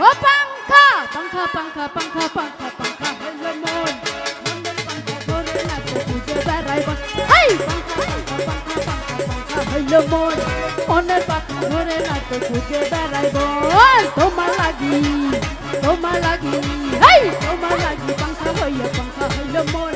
ও পাঙ্খা পাঙ্খা পাঙ্খা পাঙ্খা পাঙ্খা পাঙ্খা হইল মন মনের পাঙ্খা ধরে নাচে খুঁজে বেড়াই বন হাই পাঙ্খা পাঙ্খা পাঙ্খা পাঙ্খা পাঙ্খা মন বন তোমার লাগি তোমার লাগি হাই তোমার লাগি পাঙ্খা হইয়া পাঙ্খা হইল মন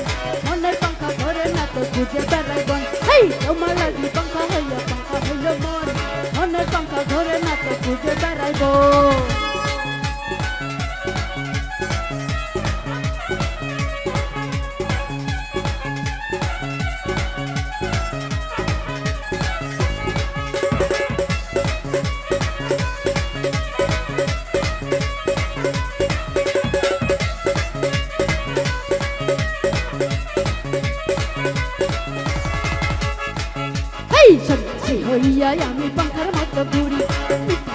হেই সন্ন্যাসী হইয়াই আমি পাখার মতো ঘুরি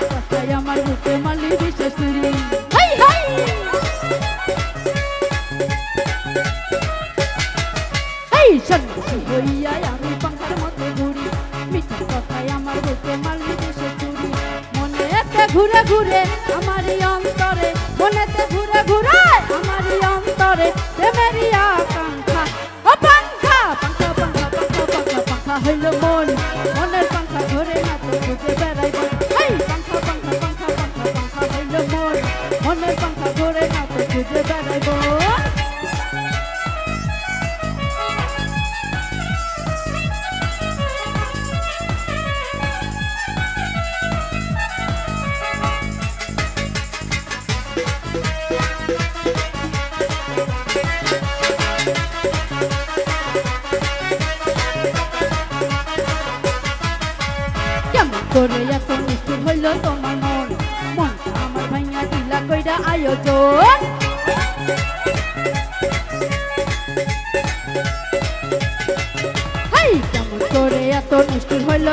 কথায় আমার বুকে মালি বিশেষ হাই হাই! হেই সন্ন্যাসী হইয়াই আমি পাখার মতো ঘুরি মিথ্যা কথায় আমার বুকে মালি বিশেষ চুরি মনেতে ঘুরে ঘুরে আমারই অন্তরে মনেতে ঘুরে ঘুরে আমারই অন্তরে প্রেমেরই হইল তোমার মন। মনটা আমার ভাইয়া দিলা কইরা আয়োজন। করে এত নিষ্ঠুর হইল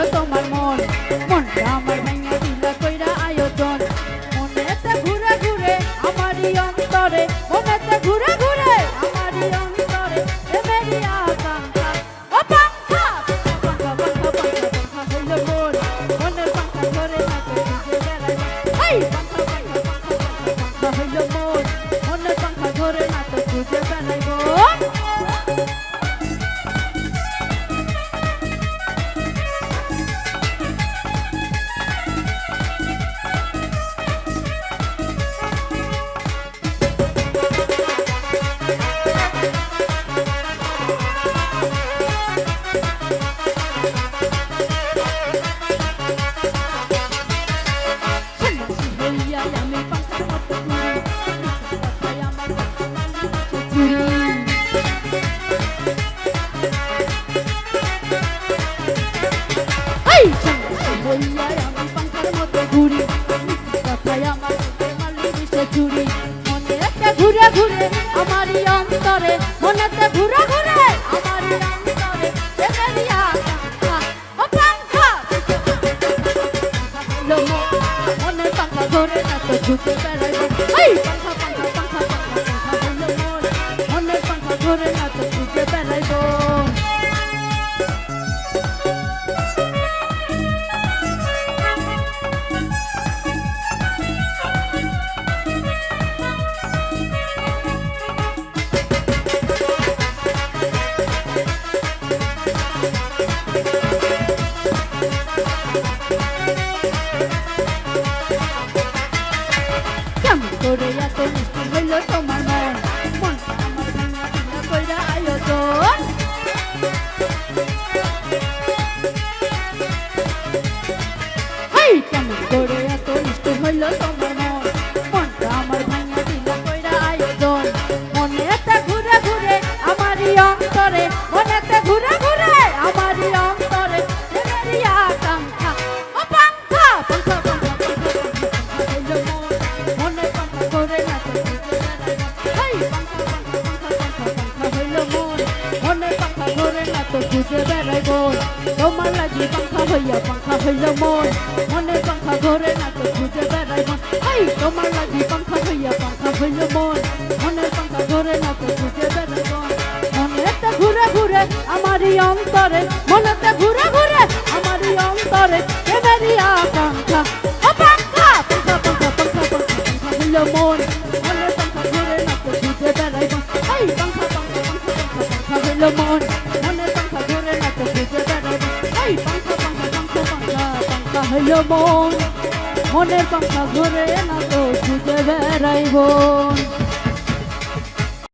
হইয়াই আমি পাখার মতো ঘুরি কথায় ঘুরে ঘুরে আমারই অন্তরে মনেতে ঘুরে ঘুরে আমারই অন্তরে করে এত মিষ্টি হইল তোমার মন আয়োজন কেমন করে এত মিষ্টি হইল মন আমার মনেতে ঘুরে ঘুরে, আমারই অন্তরে, মনেতে ঘুরে ঘুরে হইয়া পাঙ্খা হইল মন মনের পাঙ্খা ঘরে নাচে ঘুরে বেড়াই মন। হেই, তোমার লাগি পাঙ্খা হইয়া পাঙ্খা হইল মন মনের পাঙ্খা ঘরে নাচে ঘুরে বেড়াই মন। মনেতে ঘুরে ঘুরে আমারই অন্তরে, মনেতে ঘুরে ঘুরে আমারই অন্তরে প্রেমেরই আকাঙ্ক্ষা। ও পাঙ্খা পাঙ্খা পাঙ্খা পাঙ্খা হইল হইল মন মনের পাখা ঘুরে না তো খুঁজে বেড়াইব এই পাখা পাখা পাখা পাখা পাখা হইল মন মনের পাখা ঘুরে না তো খুঁজে বেড়াইব এই হইল মন মনের পাখা ঘুরে না তো খুঁজে বেড়াইব।